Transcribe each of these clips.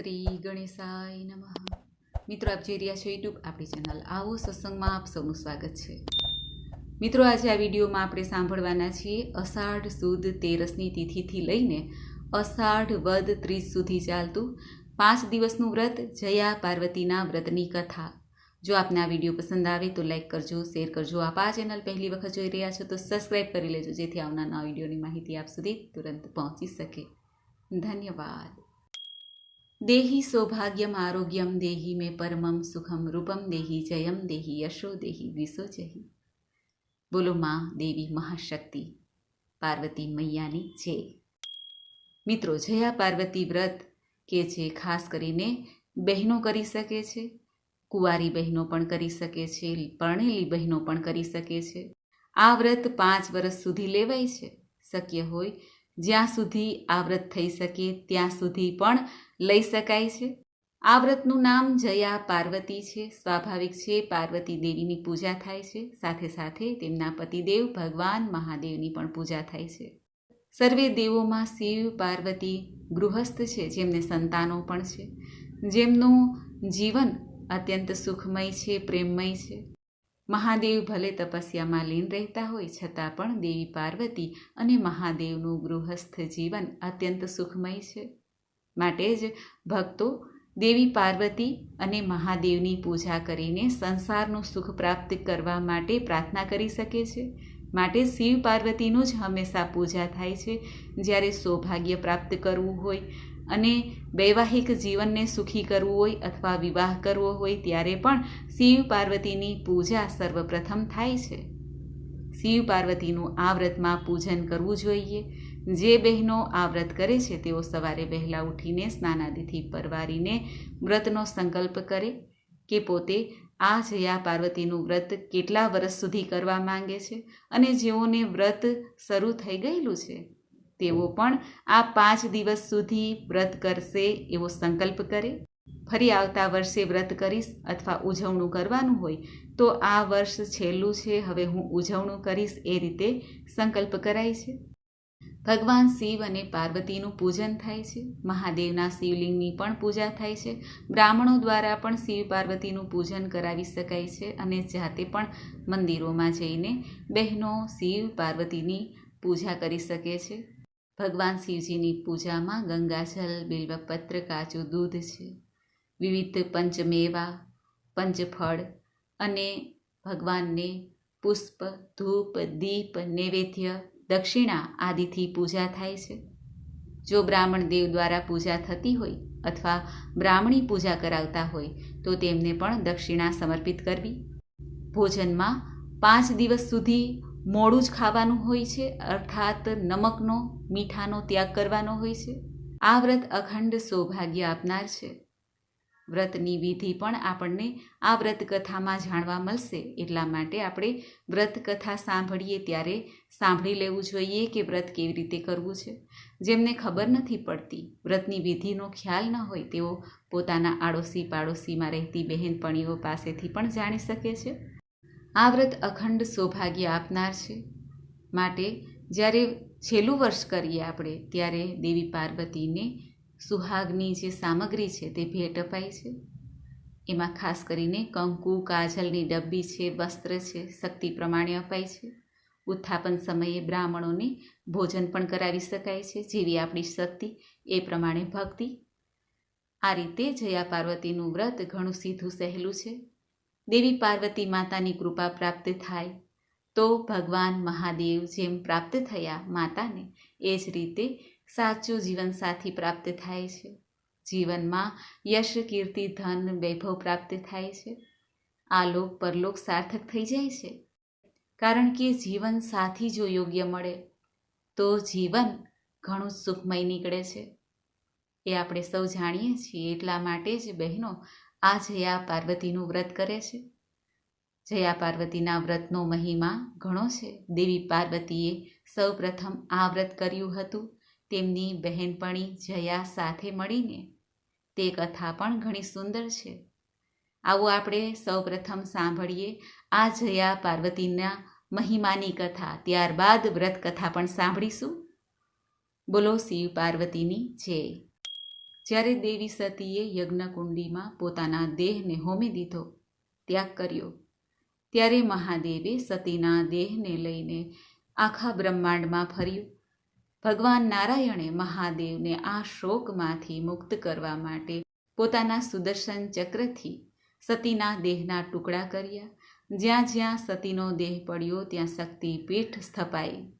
શ્રી ગણેશાય નમઃ. મિત્રો, આપ જોઈ રહ્યા છો યુટ્યુબ આપણી ચેનલ આવો સત્સંગમાં આપ સૌનું સ્વાગત છે. મિત્રો, આજે આ વિડીયોમાં આપણે સાંભળવાના છીએ અષાઢ સુદ તેરસની તિથિથી લઈને અષાઢ વદ ત્રીસ સુધી ચાલતું પાંચ દિવસનું વ્રત જયા પાર્વતીના વ્રતની કથા. જો આપને આ વીડિયો પસંદ આવે તો લાઈક કરજો, શેર કરજો. આપ આ ચેનલ પહેલી વખત જોઈ રહ્યા છો તો સબસ્ક્રાઈબ કરી લેજો, જેથી આવનારા વિડીયોની માહિતી આપ સુધી તુરંત પહોંચી શકે. ધન્યવાદ. દેહી સૌભાગ્યમ આરોગ્યમ દેહી મેં પરમમ સુખમ રૂપમ દેહી જયમ દેહી યશો દેહી દ્વિસો જહી બોલો માં દેવી મહાશક્તિ પાર્વતી મૈયાની જય મિત્રો જયા પાર્વતી વ્રત કે જે ખાસ કરીને બહેનો કરી શકે છે, કુંવારી બહેનો પણ કરી શકે છે, પરણેલી બહેનો પણ કરી શકે છે. આ વ્રત પાંચ વર્ષ સુધી લેવાય છે. શક્ય હોય જ્યાં સુધી આ વ્રત થઈ શકે ત્યાં સુધી પણ લઈ શકાય છે. આ વ્રતનું નામ જયા પાર્વતી છે. સ્વાભાવિક છે, પાર્વતી દેવીની પૂજા થાય છે. સાથે સાથે તેમના પતિદેવ ભગવાન મહાદેવની પણ પૂજા થાય છે. સર્વે દેવોમાં શિવ, પાર્વતી ગૃહસ્થ છે, જેમને સંતાનો પણ છે. જેમનું જીવન અત્યંત સુખમય છે, પ્રેમમય છે. મહાદેવ ભલે તપસ્યામાં લીન રહેતા હોય છતાં પણ દેવી પાર્વતી અને મહાદેવનું ગૃહસ્થ જીવન અત્યંત સુખમય છે. માટે જ ભક્તો દેવી પાર્વતી અને મહાદેવની પૂજા કરીને સંસારનું સુખ પ્રાપ્ત કરવા માટે પ્રાર્થના કરી શકે છે. માટે શિવ પાર્વતીનું જ હંમેશા પૂજા થાય છે. જ્યારે સૌભાગ્ય પ્રાપ્ત કરવું હોય અને વૈવાહિક જીવનને સુખી કરવું હોય અથવા વિવાહ કરવો હોય ત્યારે પણ શિવ પાર્વતીની પૂજા સર્વપ્રથમ થાય છે. શિવ પાર્વતીનું આ વ્રતમાં પૂજન કરવું જોઈએ. જે બહેનો આ વ્રત કરે છે તેઓ સવારે વહેલા ઉઠીને સ્નાનાદિથી પરવારીને વ્રતનો સંકલ્પ કરે કે પોતે આ જયા પાર્વતીનું વ્રત કેટલા વર્ષ સુધી કરવા માંગે છે અને જેઓને વ્રત શરૂ થઈ ગયેલું છે તેઓ પણ આ પાંચ દિવસ સુધી વ્રત કરશે એવો સંકલ્પ કરે. ફરી આવતા વર્ષે વ્રત કરીશ અથવા ઉજવણું કરવાનું હોય તો આ વર્ષ છેલ્લું છે. હવે હું ઉજવણું કરીશ એ રીતે સંકલ્પ કરાય છે. ભગવાન શિવ અને પાર્વતીનું પૂજન થાય છે. મહાદેવના શિવલિંગની પણ પૂજા થાય છે. બ્રાહ્મણો દ્વારા પણ શિવ પાર્વતીનું પૂજન કરાવી શકાય છે અને જાતે પણ મંદિરોમાં જઈને બહેનો શિવ પાર્વતીની પૂજા કરી શકે છે. ભગવાન શિવજીની પૂજામાં ગંગાજલ, બિલ્વપત્ર કાચું દૂધ છે. વિવિધ પંચમેવા, પંચફળ અને ભગવાનને પુષ્પ, ધૂપ, દીપ, નૈવેદ્ય, દક્ષિણા આદિથી પૂજા થાય છે. જો બ્રાહ્મણ દેવ દ્વારા પૂજા થતી હોય અથવા બ્રાહ્મણી પૂજા કરાવતા હોય તો તેમને પણ દક્ષિણા સમર્પિત કરવી. ભોજનમાં પાંચ દિવસ સુધી મોડું જ ખાવાનું હોય છે, અર્થાત નમકનો, મીઠાનો ત્યાગ કરવાનો હોય છે. આ વ્રત અખંડ સૌભાગ્ય આપનાર છે. વ્રતની વિધિ પણ આપણને આ વ્રત કથામાં જાણવા મળશે. એટલા માટે આપણે વ્રત કથા સાંભળીએ ત્યારે સાંભળી લેવું જોઈએ કે વ્રત કેવી રીતે કરવું છે. જેમને ખબર નથી પડતી, વ્રતની વિધિનો ખ્યાલ ન હોય, તેઓ પોતાના આડોશી પાડોશીમાં રહેતી બહેનપણીઓ પાસેથી પણ જાણી શકે છે. આ વ્રત અખંડ સૌભાગ્ય આપનાર છે. માટે જ્યારે છેલ્લું વર્ષ કરીએ આપણે, ત્યારે દેવી પાર્વતીને સુહાગની જે સામગ્રી છે તે ભેટ અપાય છે. એમાં ખાસ કરીને કંકુ, કાજલની ડબ્બી છે, વસ્ત્ર છે, શક્તિ પ્રમાણે અપાય છે. ઉત્થાપન સમયે બ્રાહ્મણોને ભોજન પણ કરાવી શકાય છે, જેવી આપણી શક્તિ, એ પ્રમાણે ભક્તિ. આ રીતે જયા પાર્વતીનું વ્રત ઘણું સીધું સહેલું છે. દેવી પાર્વતી માતાની કૃપા પ્રાપ્ત થાય, તો ભગવાન મહાદેવ જેમ પ્રાપ્ત થયા માતાને, એ જ રીતે સાચું જીવનસાથી પ્રાપ્ત થાય છે. જીવનમાં યશ, કીર્તિ, ધન, વૈભવ પ્રાપ્ત થાય છે. આ લોક પરલોક સાર્થક થઈ જાય છે. કારણ કે જીવન સાથી જો યોગ્ય મળે, તો જીવન ઘણું સુખમય નીકળે છે. એ આપણે સૌ જાણીએ છીએ. એટલા માટે જ બહેનો આ જયા પાર્વતીનું વ્રત કરે છે? જયા પાર્વતીના વ્રતનો મહિમા ઘણો છે. દેવી પાર્વતીએ સૌ પ્રથમ આ વ્રત કર્યું હતું. તેમની બહેનપણી જયા સાથે મળીને. તે કથા પણ ઘણી સુંદર છે. આવું આપણે સૌ પ્રથમ સાંભળીએ આ જયા પાર્વતીના મહિમાની કથા. ત્યારબાદ વ્રત કથા પણ સાંભળીશું. બોલો શિવ પાર્વતીની જય. જ્યારે દેવી સતીએ યજ્ઞકુંડીમાં પોતાના દેહને હોમી દીધો, ત્યાગ કર્યો. ત્યારે મહાદેવે સતીના દેહને લઈને આખા બ્રહ્માંડમાં ફર્યું. ભગવાન નારાયણે મહાદેવને આ શોકમાંથી મુક્ત કરવા માટે પોતાના સુદર્શન ચક્રથી સતીના દેહના ટુકડા કર્યા. જ્યાં જ્યાં સતીનો દેહ પડ્યો, ત્યાં શક્તિપીઠ સ્થપાઈ.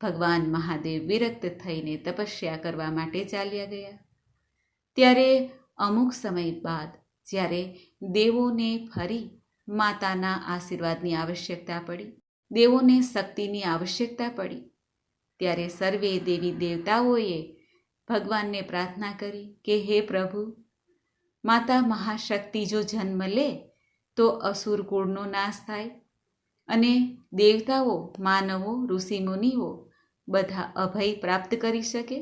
ભગવાન મહાદેવ વિરક્ત થઈને તપસ્યા કરવા માટે ચાલ્યા ગયા. ત્યારે અમુક સમય બાદ જ્યારે દેવોને ફરી માતાના આશીર્વાદની આવશ્યકતા પડી, દેવોને શક્તિની આવશ્યકતા પડી, ત્યારે સર્વે દેવી દેવતાઓએ ભગવાનને પ્રાર્થના કરી કે, હે પ્રભુ, માતા મહાશક્તિ જો જન્મ લે, તો અસુર કુળનો નાશ થાય અને દેવતાઓ, માનવો, ઋષિમુનિઓ બધા અભય પ્રાપ્ત કરી શકે.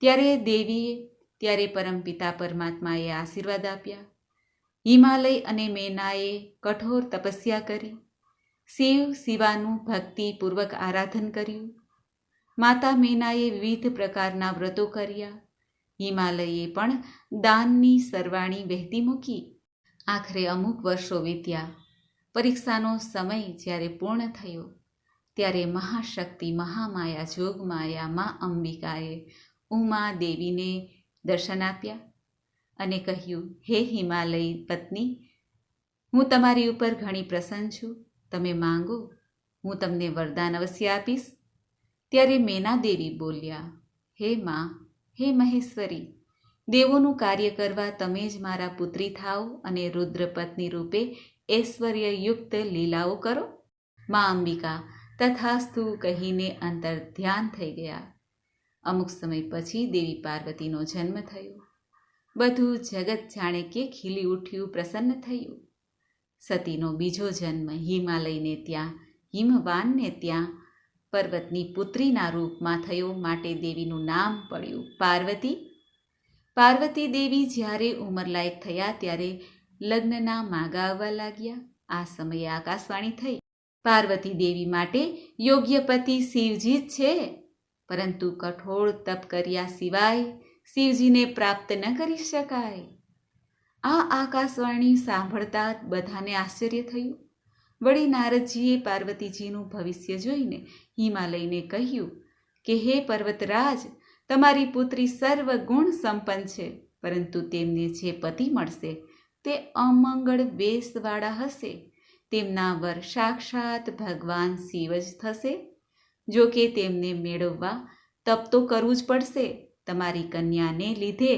ત્યારે દેવીએ ત્યારે પરમપિતા પરમાત્માએ આશીર્વાદ આપ્યા. હિમાલય અને મેનાએ કઠોર તપસ્યા કરી. શિવ શિવાનું ભક્તિપૂર્વક આરાધન કર્યું. માતા મેનાએ વિવિધ પ્રકારના વ્રતો કર્યા. હિમાલયે પણ દાનની સરવાણી વહેતી મૂકી. આખરે અમુક વર્ષો વીત્યા. પરીક્ષાનો સમય જ્યારે પૂર્ણ થયો, ત્યારે મહાશક્તિ મહામાયા જોગમાયા મા અંબિકાએ ઉમા દેવીને દર્શન આપ્યા અને કહ્યું, હે હિમાલય પત્ની, હું તમારી ઉપર ઘણી પ્રસન્ન છું. તમે માંગો, હું તમને વરદાન અવશ્ય આપીશ. ત્યારે મેના દેવી બોલ્યા, હે માં, હે મહેશ્વરી, દેવોનું કાર્ય કરવા તમે જ મારા પુત્રી થાઓ અને રુદ્રપત્ની રૂપે ઐશ્વર્યયુક્ત લીલાઓ કરો. મા અંબિકા તથાસ્તુ કહીને અંતર ધ્યાન થઈ ગયા. અમુક સમય પછી દેવી પાર્વતીનો જન્મ થયો. બધું જગત જાણે કે ખીલી ઉઠ્યું પ્રસન્ન થયું. સતીનો બીજો જન્મ હિમાલયને ત્યાં, હિમવાનને ત્યાં, પર્વતની પુત્રીના રૂપમાં થયો માટે દેવીનું નામ પડ્યું પાર્વતી. પાર્વતી દેવી જ્યારે ઉંમરલાયક થયા ત્યારે લગ્નના માગા આવવા લાગ્યા. આ સમયે આકાશવાણી થઈ. પાર્વતી દેવી માટે યોગ્ય પતિ શિવજી જ છે. પરંતુ કઠોળ તપ કર્યા સિવાય શિવજીને પ્રાપ્ત ન કરી શકાય. આ આકાશવાણી સાંભળતા બધાને આશ્ચર્ય થયું. વળી નારદજીએ પાર્વતીજીનું ભવિષ્ય જોઈને હિમાલયને કહ્યું કે, હે પર્વતરાજ, તમારી પુત્રી સર્વ ગુણ સંપન્ન છે, પરંતુ તેમને જે પતિ મળશે તે અમંગળ વેશવાળા હશે. તેમના વર સાક્ષાત ભગવાન શિવ જ થશે. જો કે તેમને મેળવવા તપ તો કરવું જ પડશે. તમારી કન્યાને લીધે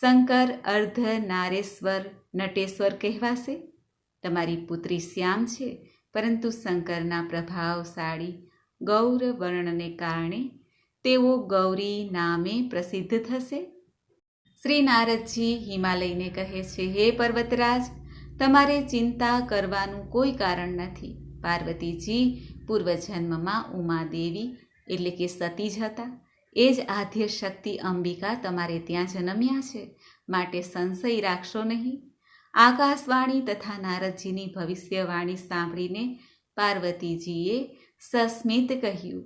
શંકર અર્ધ નારેશ્વર નટેશ્વર કહેવાશે. તમારી પુત્રી શ્યામ છે, પરંતુ શંકરના પ્રભાવશાળી ગૌર વર્ણને કારણે તેઓ ગૌરી નામે પ્રસિદ્ધ થશે. શ્રી નારદજી હિમાલયને કહે છે, હે પર્વતરાજ, તમારે ચિંતા કરવાનું કોઈ કારણ નથી. પાર્વતીજી પૂર્વજન્મમાં ઉમાદેવી, એટલે કે સતી જ હતા. એ જ આધ્ય શક્તિ અંબિકા તમારે ત્યાં જન્મ્યા છે. માટે સંશય રાખશો નહીં. આકાશવાણી તથા નારદજીની ભવિષ્યવાણી સાંભળીને પાર્વતીજીએ સસ્મિત કહ્યું,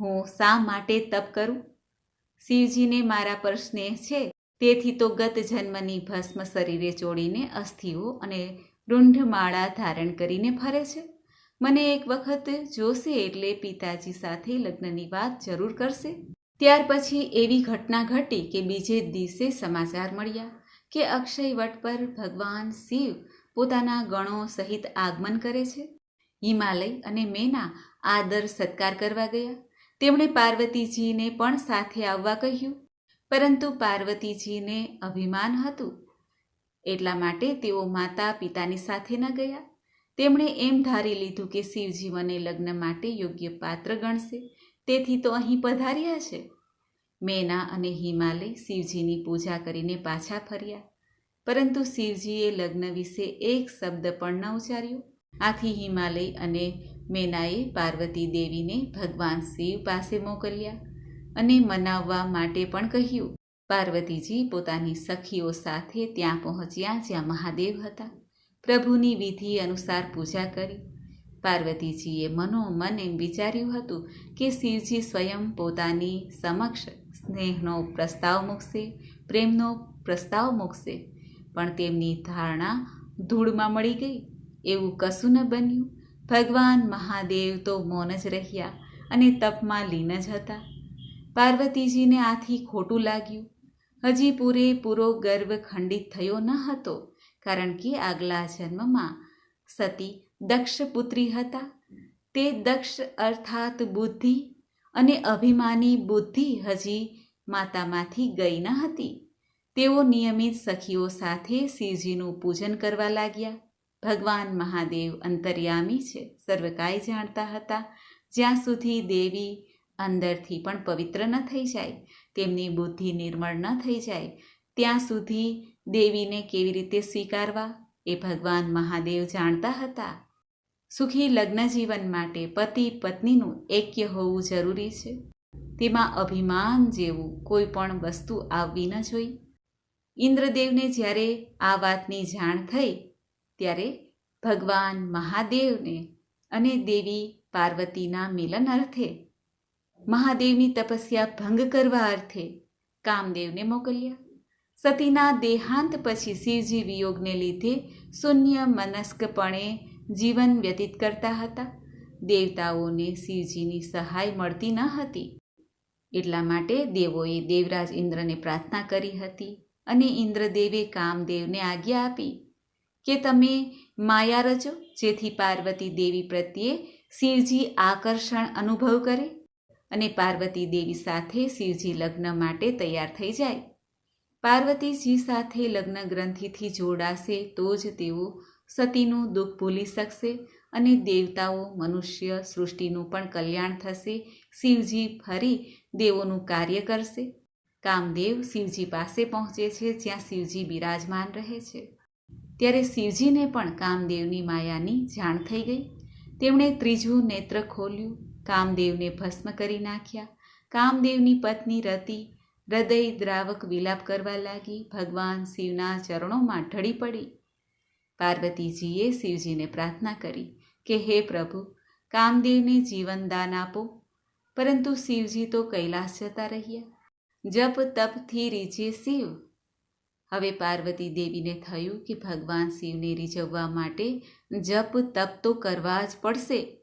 હું શા માટે તપ કરું? શિવજીને મારા પર સ્નેહ છે. તેથી તો ગત જન્મની ભસ્મ શરીરે ચોડીને અસ્થિઓ અને રૂંઢમાળા ધારણ કરીને ફરે છે. મને એક વખત જોશે એટલે પિતાજી સાથે લગ્નની વાત જરૂર કરશે. ત્યાર પછી એવી ઘટના ઘટી કે બીજે દિવસે સમાચાર મળ્યા કે અક્ષય વટ પર ભગવાન શિવ પોતાના ગણો સહિત આગમન કરે છે. હિમાલય અને મેના આદર સત્કાર કરવા ગયા. તેમણે પાર્વતીજીને પણ સાથે આવવા કહ્યું. પરંતુ પાર્વતીજીને અભિમાન હતું. એટલા માટે તેઓ માતા પિતાની સાથે ન ગયા. તેમણે એમ ધારી લીધું કે શિવજી મને લગ્ન માટે યોગ્ય પાત્ર ગણશે. તેથી તો અહીં પધાર્યા છે. મેના અને હિમાલય શિવજીની પૂજા કરીને પાછા ફર્યા. પરંતુ શિવજીએ લગ્ન વિશે એક શબ્દ પણ ન ઉચ્ચાર્યો. આથી હિમાલય અને મેનાએ પાર્વતી દેવીને ભગવાન શિવ પાસે મોકલ્યા અને મનાવવા માટે પણ કહ્યું. પાર્વતીજી પોતાની સખીઓ સાથે ત્યાં પહોંચ્યા જ્યાં મહાદેવ હતા. પ્રભુની વિધિ અનુસાર પૂજા કરી. પાર્વતીજીએ મનોમન એમ વિચાર્યું હતું કે શિવજી સ્વયં પોતાની સમક્ષ સ્નેહનો પ્રસ્તાવ મૂકશે, પ્રેમનો પ્રસ્તાવ મૂકશે, પણ તેમની ધારણા ધૂળમાં મળી ગઈ. એવું કશું ન બન્યું. ભગવાન મહાદેવ તો મૌન જ રહ્યા અને તપમાં લીન જ હતા. પાર્વતીજીને આથી ખોટું લાગ્યું. હજી પૂરેપૂરો ગર્વ ખંડિત થયો ન હતો. કારણ કે આગલા જન્મમાં સતી દક્ષ પુત્રી હતા. તે દક્ષ અર્થાત બુદ્ધિ અને અભિમાની બુદ્ધિ હજી માતામાંથી ગઈ ન હતી. તેઓ નિયમિત સખીઓ સાથે શિવજીનું પૂજન કરવા લાગ્યા. ભગવાન મહાદેવ અંતર્યામી છે, સર્વકાય જાણતા હતા. જ્યાં સુધી દેવી અંદરથી પણ પવિત્ર ન થઈ જાય, તેમની બુદ્ધિ નિર્મળ ન થઈ જાય, ત્યાં સુધી દેવીને કેવી રીતે સ્વીકારવા એ ભગવાન મહાદેવ જાણતા હતા. સુખી લગ્ન જીવન માટે પતિ પત્નીનું એક્ય હોવું જરૂરી છે. તેમાં અભિમાન જેવું કોઈ પણ વસ્તુ આવવી ન જોઈ ઇન્દ્રદેવને જ્યારે આ વાતની જાણ થઈ, ત્યારે ભગવાન મહાદેવને અને દેવી પાર્વતીના મિલન અર્થે, મહાદેવની તપસ્યા ભંગ કરવા અર્થે કામદેવને મોકલ્યા. સતીના દેહાંત પછી શિવજી વિયોગને લીધે શૂન્ય મનસ્કપણે જીવન વ્યતીત કરતા હતા. દેવતાઓને શિવજીની સહાય મળતી ન હતી. એટલા માટે દેવોએ દેવરાજ ઇન્દ્રને પ્રાર્થના કરી હતી અને ઇન્દ્રદેવે કામદેવને આજ્ઞા આપી કે તમે માયા રચો જેથી પાર્વતી દેવી પ્રત્યે શિવજી આકર્ષણ અનુભવ કરે અને પાર્વતી દેવી સાથે શિવજી લગ્ન માટે તૈયાર થઈ જાય. પાર્વતીજી સાથે લગ્ન ગ્રંથિથી જોડાશે તો જ તેઓ સતીનું દુઃખ ભૂલી શકશે અને દેવતાઓ, મનુષ્ય સૃષ્ટિનું પણ કલ્યાણ થશે. શિવજી ફરી દેવોનું કાર્ય કરશે. કામદેવ શિવજી પાસે પહોંચે છે, જ્યાં શિવજી બિરાજમાન રહે છે. ત્યારે શિવજીને પણ કામદેવની માયાની જાણ થઈ ગઈ. તેમણે ત્રીજું નેત્ર ખોલ્યું. કામદેવને ભસ્મ કરી નાખ્યા. કામદેવની પત્ની રતિ હૃદય દ્રાવક વિલાપ કરવા લાગી. ભગવાન શિવના ચરણોમાં ઢળી પડી. પાર્વતીજીએ શિવજીને પ્રાર્થના કરી કે, હે પ્રભુ, કામદેવને જીવનદાન આપો. પરંતુ શિવજી તો કૈલાસ જતા રહ્યા. જપ તપથી રીજે શિવ. હવે પાર્વતી દેવીને થયું કે, ભગવાન શિવને રીઝવવા માટે જપ તપ તો કરવા જ પડશે.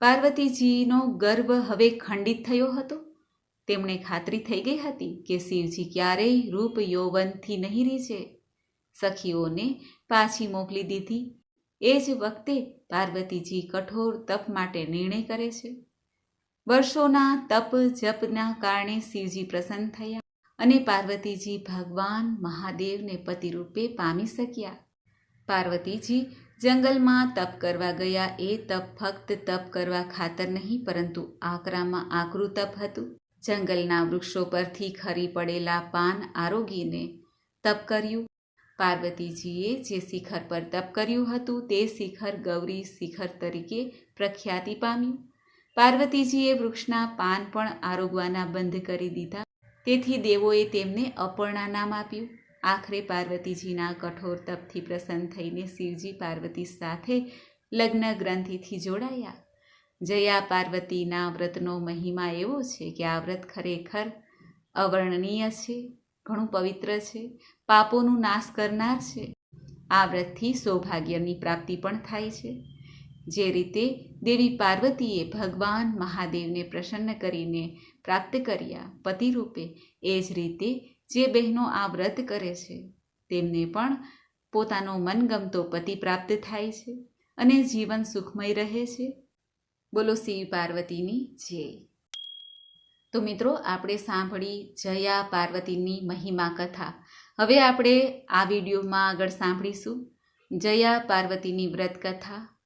પાર્વતીજીનો ગર્વ હવે ખંડિત થયો હતો. તેમણે ખાતરી થઈ ગઈ હતી કે શિવજી ક્યારેય રૂપ યૌવનથી નહીં રીઝે. સખીઓને પાછી મોકલી દીધી. એ જ વખતે પાર્વતીજી કઠોર તપ માટે નિર્ણય કરે છે. વર્ષોના તપ જપના કારણે શિવજી પ્રસન્ન થયા અને પાર્વતીજી ભગવાન મહાદેવને પતિરૂપે પામી શક્યા. પાર્વતીજી જંગલમાં તપ કરવા ગયા. એ તપ ફક્ત તપ કરવા ખાતર નહીં, પરંતુ આકરામાં આકરું તપ હતું. જંગલના વૃક્ષો પરથી ખરી પડેલા પાન આરોગીને તપ કર્યું. પાર્વતીજીએ જે શિખર પર તપ કર્યું હતું તે શિખર ગૌરી શિખર તરીકે પ્રખ્યાતિ પામ્યું પાર્વતીજીએ વૃક્ષના પાન પણ આરોગવાના બંધ કરી દીધા. તેથી દેવોએ તેમને અપર્ણા નામ આપ્યું. આખરે પાર્વતીજીના કઠોર તપથી પ્રસન્ન થઈને શિવજી પાર્વતી સાથે લગ્ન ગ્રંથિથી જોડાયા. જયા પાર્વતીના વ્રતનો મહિમા એવો છે કે આ વ્રત ખરેખર અવર્ણનીય છે, ઘણું પવિત્ર છે, પાપોનું નાશ કરનાર છે. આ વ્રતથી સૌભાગ્યની પ્રાપ્તિ પણ થાય છે. જે રીતે દેવી પાર્વતીએ ભગવાન મહાદેવને પ્રસન્ન કરીને પ્રાપ્ત કર્યા પતિરૂપે, એ જ રીતે જે બહેનો આ વ્રત કરે છે, તેમને પણ પોતાનો મનગમતો પતિ પ્રાપ્ત થાય છે અને જીવન સુખમય રહે છે. બોલો શિવ પાર્વતીની જય. તો મિત્રો, આપણે સાંભળી જયા પાર્વતીની મહિમા કથા. હવે આપણે આ વિડીયોમાં આગળ સાંભળીશું. જયા પાર્વતીની વ્રત કથા.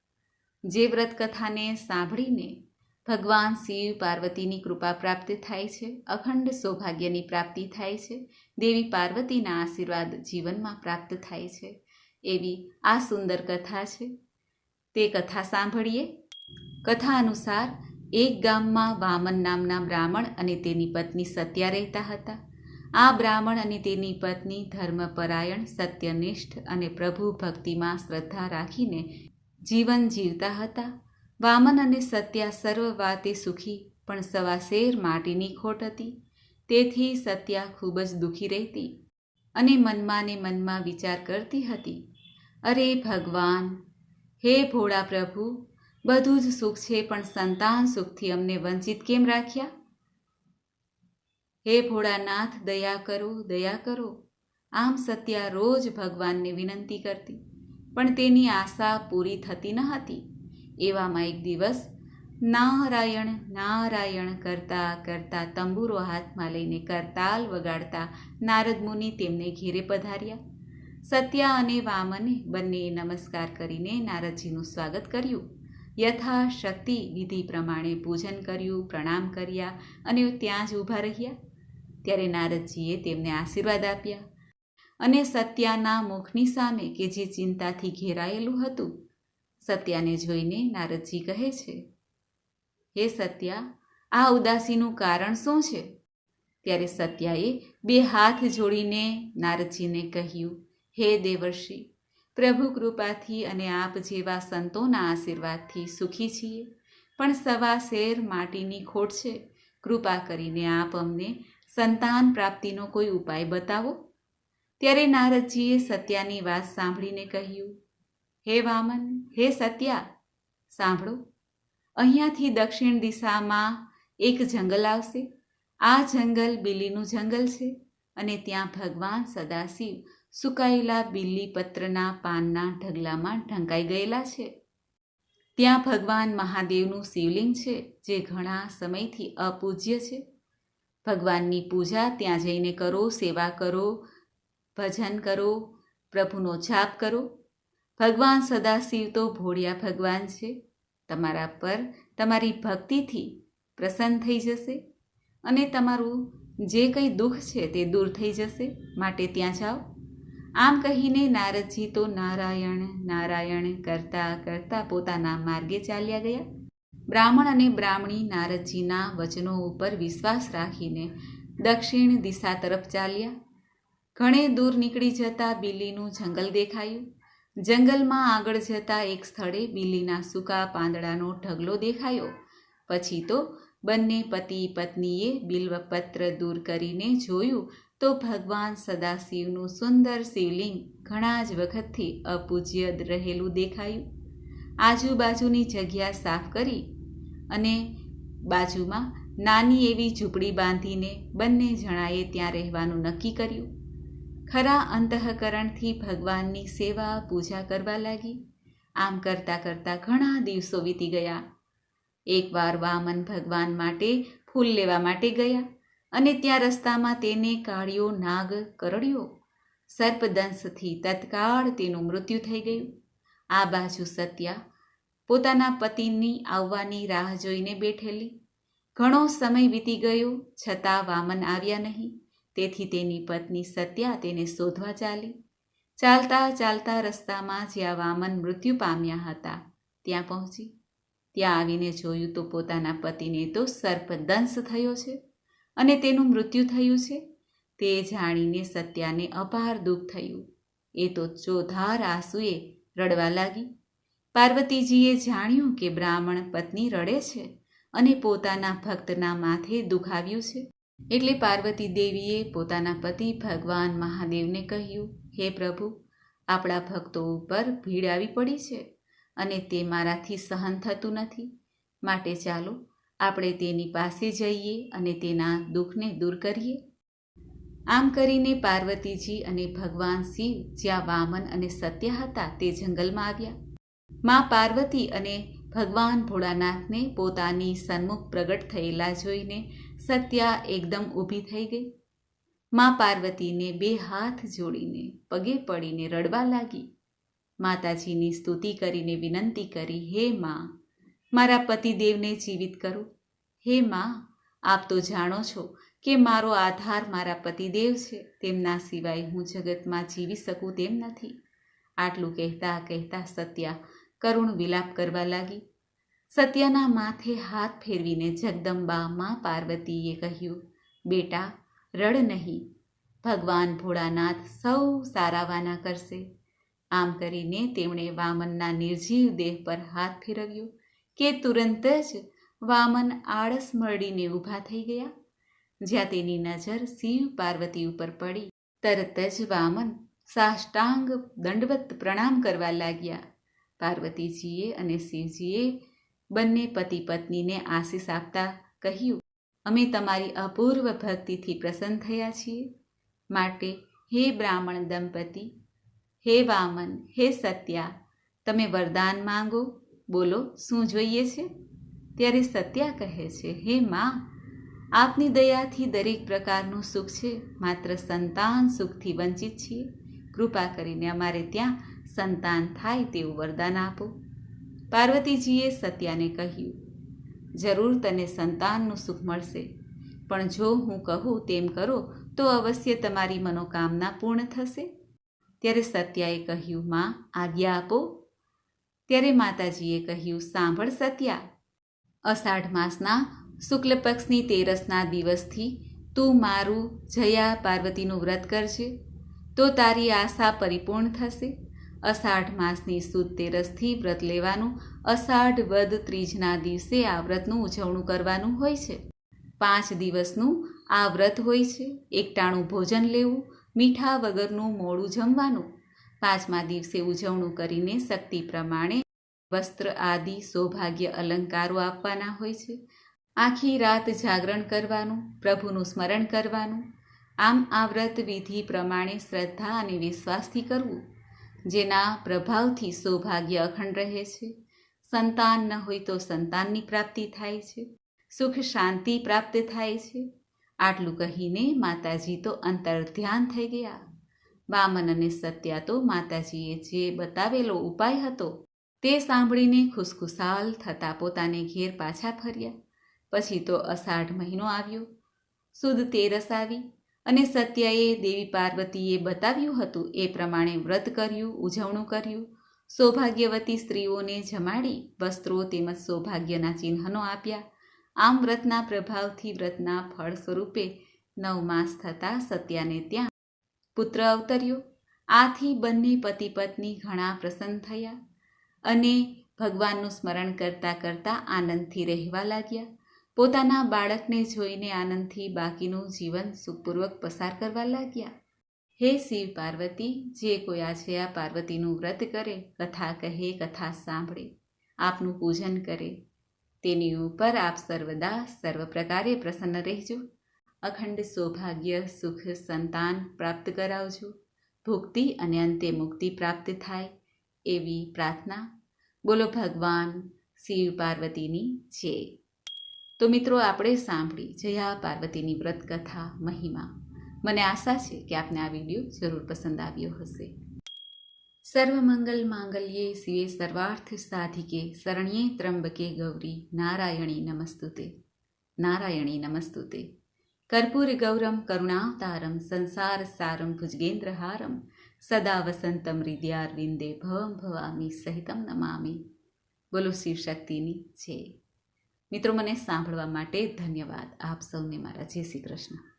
જે વ્રત કથાને સાંભળીને ભગવાન શિવ પાર્વતીની કૃપા પ્રાપ્ત થાય છે, અખંડ સૌભાગ્યની પ્રાપ્તિ થાય છે, દેવી પાર્વતીના આશીર્વાદ જીવનમાં પ્રાપ્ત થાય છે. એવી આ સુંદર કથા છે. તે કથા સાંભળીએ. કથા અનુસાર એક ગામમાં વામન નામના બ્રાહ્મણ અને તેની પત્ની સત્યા રહેતા હતા. આ બ્રાહ્મણ અને તેની પત્ની ધર્મપરાયણ, સત્યનિષ્ઠ અને પ્રભુ ભક્તિમાં શ્રદ્ધા રાખીને જીવન જીવતા હતા. વામન અને સત્યા સર્વ વાતે સુખી, પણ સવાશેર માટીની ખોટ હતી. તેથી સત્યા ખૂબ જ દુઃખી રહેતી અને મનમાં ને મનમાં વિચાર કરતી હતી. અરે ભગવાન, હે ભોળા પ્રભુ બધું જ સુખ છે, પણ સંતાન સુખથી અમને વંચિત કેમ રાખ્યા? હે ભોળાનાથ, દયા કરો દયા કરો. આમ સત્યા રોજ ભગવાનને વિનંતી કરતી, પણ તેની આશા પૂરી થતી ન હતી. એવામાં એક દિવસ નારાયણ નારાયણ કરતા કરતા તંબુરો હાથમાં લઈને કરતાલ વગાડતા નારદ મુનિ તેમને ઘેરે પધાર્યા. સત્યા અને વામને બંનેએ નમસ્કાર કરીને નારદજીનું સ્વાગત કર્યું. યથાશક્તિ વિધિ પ્રમાણે પૂજન કર્યું, પ્રણામ કર્યા અને ત્યાં જ ઊભા રહ્યા. ત્યારે નારદજીએ તેમને આશીર્વાદ આપ્યા અને સત્યાના મુખની સામે કે જે ચિંતાથી ઘેરાયેલું હતું, સત્યાને જોઈને નારદજી કહે છે, હે સત્યા, આ ઉદાસીનું કારણ શું છે? ત્યારે સત્યાએ બે હાથ જોડીને નારદજીને કહ્યું, હે દેવર્ષિ પ્રભુ કૃપાથી અને આપ જેવા સંતોના આશીર્વાદથી સુખી છીએ. પણ સવા શેર માટીની ખોટ છે. કૃપા કરીને આપ અમને સંતાન પ્રાપ્તિનો કોઈ ઉપાય બતાવો. ત્યારે નારદજીએ સત્યાની વાત સાંભળીને કહ્યું, હે વામન, હે સત્યા, સાંભળો. અહીંયાથી દક્ષિણ દિશામાં એક જંગલ આવશે. આ જંગલ બિલીનું જંગલ છે અને ત્યાં ભગવાન સદાશિવ સુકાયેલા બિલ્લી પત્રના પાનના ઢગલામાં ઢંકાઈ ગયેલા છે. ત્યાં ભગવાન મહાદેવનું શિવલિંગ છે, જે ઘણા સમયથી અપૂજ્ય છે. ભગવાનની પૂજા ત્યાં જઈને કરો, સેવા કરો, ભજન કરો, પ્રભુનો જાપ કરો. ભગવાન સદાશિવ તો ભોળિયા ભગવાન છે. તમારા પર તમારી ભક્તિથી પ્રસન્ન થઈ જશે અને તમારું જે કંઈ દુઃખ છે તે દૂર થઈ જશે. માટે ત્યાં જાઓ. આમ કહીને નારદજી તો નારાયણ નારાયણ કરતા કરતા પોતાના માર્ગે ચાલ્યા ગયા. બ્રાહ્મણ અને બ્રાહ્મણી નારદજીના વચનો ઉપર વિશ્વાસ રાખીને દક્ષિણ દિશા તરફ ચાલ્યા. ઘણે દૂર નીકળી જતા બિલ્લીનું જંગલ દેખાયું. જંગલમાં આગળ જતા એક સ્થળે બિલ્લીના સૂકા પાંદડાનો ઢગલો દેખાયો. પછી તો બંને પતિ પત્નીએ બિલ્વપત્ર દૂર કરીને જોયું તો ભગવાન સદાશિવનું સુંદર શિવલિંગ ઘણા જ વખતથી અપૂજ્ય રહેલું દેખાયું. આજુબાજુની જગ્યા સાફ કરી અને બાજુમાં નાની એવી ઝૂંપડી બાંધીને બંને જણાએ ત્યાં રહેવાનું નક્કી કર્યું. ખરા અંતઃકરણથી ભગવાનની સેવા પૂજા કરવા લાગી. આમ કરતાં કરતાં ઘણા દિવસો વીતી ગયા. એકવાર વામન ભગવાન માટે ફૂલ લેવા માટે ગયા. અને ત્યાં રસ્તામાં તેને કાળિયો નાગ કરડ્યો. સર્પદંશથી તત્કાળ તેનું મૃત્યુ થઈ ગયું. આ બાજુ સત્યા પોતાના પતિની આવવાની રાહ જોઈને બેઠેલી. ઘણો સમય વીતી ગયો, છતાં વામન આવ્યા નહીં. તેથી તેની પત્ની સત્યા તેને શોધવા ચાલી. ચાલતા ચાલતા રસ્તામાં જ્યાં વામન મૃત્યુ પામ્યા હતા, ત્યાં પહોંચી. ત્યાં આવીને જોયું તો પોતાના પતિને તો સર્પદંશ થયો છે. અને તેનું મૃત્યુ થયું છે. તે જાણીને સત્યાને અપાર દુઃખ થયું. એ તો ચોધાર આંસુએ રડવા લાગી. પાર્વતીજીએ જાણ્યું કે બ્રાહ્મણ પત્ની રડે છે અને પોતાના ભક્તના માથે દુખાવ્યું છે. એટલે પાર્વતી દેવીએ પોતાના પતિ ભગવાન મહાદેવને કહ્યું, હે પ્રભુ, આપણા ભક્તો ઉપર ભીડ આવી પડી છે અને તે મારાથી સહન થતું નથી. માટે ચાલો આપણે તેની પાસે જઈએ અને તેના દુઃખને દૂર કરીએ. આમ કરીને પાર્વતીજી અને ભગવાન શિવ જ્યાં વામન અને સત્ય હતા તે જંગલમાં આવ્યા. મા પાર્વતી અને ભગવાન ભોળાનાથને પોતાની સન્મુખ પ્રગટ થયેલા જોઈને સત્યા એકદમ ઊભી થઈ ગઈ. મા પાર્વતીને બે હાથ જોડીને પગે પડીને રડવા લાગી. માતાજીની સ્તુતિ કરીને વિનંતી કરી, હે મા મારા પતિદેવને જીવિત કરો. હે માં, આપ તો જાણો છો કે મારો આધાર મારા પતિદેવ છે. તેમના સિવાય હું જગતમાં જીવી શકું તેમ નથી. આટલું કહેતા કહેતા સત્યા કરુણ વિલાપ કરવા લાગી. સત્યના માથે હાથ ફેરવીને જગદંબા મા પાર્વતીએ કહ્યું, બેટા, રડ નહીં. ભગવાન ભોળાનાથ સૌ સારાવાના કરશે. આમ કરીને તેમણે વામનના નિર્જીવ દેહ પર હાથ ફેરવ્યો. કે તુરંત જ વામન આળસ મરડીને ઊભા થઈ ગયા. જ્યાં તેની નજર શિવ પાર્વતી ઉપર પડી. તરત જ વામન સાષ્ટાંગ દંડવત પ્રણામ કરવા લાગ્યા. પાર્વતીજીએ અને શિવજીએ બંને પતિ પત્નીને આશીષ આપતા કહ્યું, અમે તમારી અપૂર્વ ભક્તિથી પ્રસન્ન થયા છીએ. માટે હે બ્રાહ્મણ દંપતી, હે વામન, હે સત્યા, તમે વરદાન માંગો. બોલો, શું જોઈએ છે? ત્યારે સત્યા કહે છે, હે માં, આપની દયાથી દરેક પ્રકારનું સુખ છે. માત્ર સંતાન સુખથી વંચિત છીએ. કૃપા કરીને અમારે ત્યાં સંતાન થાય તેવું વરદાન આપો. પાર્વતીજીએ સત્યાને કહ્યું, જરૂર તને સંતાનનું સુખ મળશે. પણ જો હું કહું તેમ કરો, તો અવશ્ય તમારી મનોકામના પૂર્ણ થશે. ત્યારે સત્યાએ કહ્યું, માં, આજ્ઞા આપો. ત્યારે માતાજીએ કહ્યું, સાંભળ સત્યા, અષાઢ માસના શુક્લ પક્ષની તેરસના દિવસથી તું મારું જયા પાર્વતીનું વ્રત કરજે, તો તારી આશા પરિપૂર્ણ થશે. અષાઢ માસની સુદ તેરસથી વ્રત લેવાનું અષાઢ વદ ત્રીજના દિવસે આ વ્રતનું ઉજવણું કરવાનું હોય છે. પાંચ દિવસનું આ વ્રત હોય છે. એકટાણું ભોજન લેવું, મીઠા વગરનું મોડું જમવાનું પાંચમા દિવસે ઉજવણું કરીને શક્તિ પ્રમાણે વસ્ત્ર આદિ, સૌભાગ્ય, અલંકારો આપવાના હોય છે. આખી રાત જાગરણ કરવાનું, પ્રભુનું સ્મરણ કરવાનું, આમ આ વ્રત વિધિ પ્રમાણે શ્રદ્ધા અને વિશ્વાસથી કરવું, જેના પ્રભાવથી સૌભાગ્ય અખંડ રહે છે. સંતાન ન હોય તો સંતાનની પ્રાપ્તિ થાય છે. સુખ શાંતિ પ્રાપ્ત થાય છે. આટલું કહીને માતાજી તો અંતર ધ્યાન થઈ ગયા. વામન અને સત્યા તો માતાજીએ જે બતાવેલો ઉપાય હતો તે સાંભળીને ખુશખુશાલ થતા પોતાને ઘેર પાછા ફર્યા. પછી તો અષાઢ મહિનો આવ્યો. સુદ તેરસ આવી અને સત્યાએ દેવી પાર્વતીએ બતાવ્યું હતું એ પ્રમાણે વ્રત કર્યું, ઉજવણું કર્યું. સૌભાગ્યવતી સ્ત્રીઓને જમાડી વસ્ત્રો તેમજ સૌભાગ્યના ચિહ્નો આપ્યા. આમ વ્રતના પ્રભાવથી વ્રતના ફળ સ્વરૂપે નવ માસ થતાં સત્યાને ત્યાં પુત્ર અવતર્યો. આથી બંને પતિ પત્ની ઘણા પ્રસન્ન થયા અને ભગવાનનું સ્મરણ કરતાં કરતાં આનંદથી રહેવા લાગ્યા. પોતાના બાળકને જોઈને આનંદથી બાકીનું જીવન સુખપૂર્વક પસાર કરવા લાગ્યા. હે શિવ પાર્વતી, જે કોઈ આજે આ પાર્વતીનું વ્રત કરે, કથા કહે, કથા સાંભળે, આપનું પૂજન કરે, તેની ઉપર આપ સર્વદા સર્વ પ્રકારે પ્રસન્ન રહેજો. અખંડ સૌભાગ્ય, સુખ, સંતાન પ્રાપ્ત કરાવજો. ભુક્તિ અને અંતે મુક્તિ પ્રાપ્ત થાય એવી પ્રાર્થના. બોલો ભગવાન શિવ પાર્વતીની છે તો મિત્રો, આપણે સાંભળી જયા પાર્વતીની વ્રત કથા મહિમા. મને આશા છે કે આપને આ વીડિયો જરૂર પસંદ આવ્યો હશે. સર્વમંગલ માંગલ્યે શિવે સર્વાર્થ સાધિકે, શરણ્યે ત્રંબકે ગૌરી નારાયણી નમસ્તુતે. નારાયણી નમસ્તુતે. કર્પૂર ગૌરમ કરુણાવતારમ સંસાર સારમ ભુજગેન્દ્રહારમ સદા વસંતમ હૃદયારવિંદે ભવમ ભવામી સહિતમ નમામી બોલો શિવ શક્તિની જય મિત્રો મને સાંભળવા માટે ધન્યવાદ. આપ સૌને મારા જય શ્રી કૃષ્ણ.